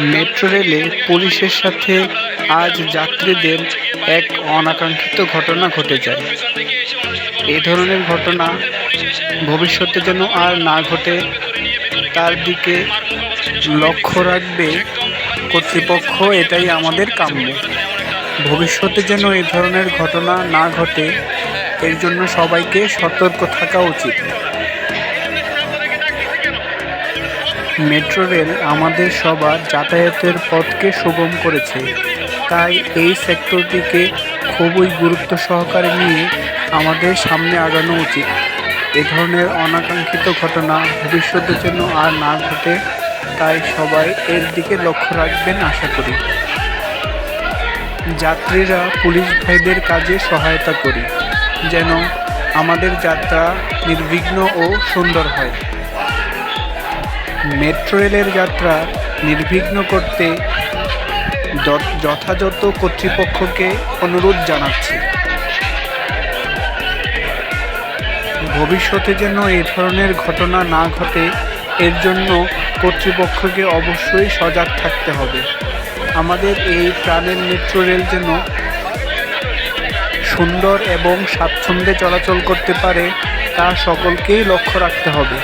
Metro রেলে পুলিশের সাথে আজ যাত্রীদের এক অনাকাঙ্ক্ষিত ঘটনা ঘটে যায়। এ ধরনের ঘটনা ভবিষ্যতে যেন আর না ঘটে, তার দিকে লক্ষ্য রাখবে কর্তৃপক্ষ, এটাই আমাদের কাম্য। ভবিষ্যতে যেন এই ধরনের ঘটনা না ঘটে, এর জন্য সবাইকে সতর্ক থাকা উচিত। মেট্রো রেল আমাদের সবার যাতায়াতের পথকে সুগম করেছে। তাই এই সেক্টরটিকে খুবই গুরুত্ব সহকারে নিয়ে আমাদের সামনে আগানো উচিত। এ ধরনের অনাকাঙ্ক্ষিত ঘটনা ভবিষ্যতের জন্য আর না ঘটে, তাই সবাই এর দিকে লক্ষ্য রাখবেন আশা করি। যাত্রীরা পুলিশ ভাইদের কাজে সহায়তা করি, যেন আমাদের যাত্রা নির্বিঘ্ন ও সুন্দর হয়। মেট্রো রেলের যাত্রা নির্বিঘ্ন করতে যথাযথ কর্তৃপক্ষকে অনুরোধ জানাচ্ছি। ভবিষ্যতে যেন এ ধরনের ঘটনা না ঘটে, এর জন্য কর্তৃপক্ষকে অবশ্যই সজাগ থাকতে হবে। আমাদের এই প্রাণের মেট্রো রেল যেন সুন্দর এবং স্বাচ্ছন্দ্যে চলাচল করতে পারে, তা সকলকেই লক্ষ্য রাখতে হবে।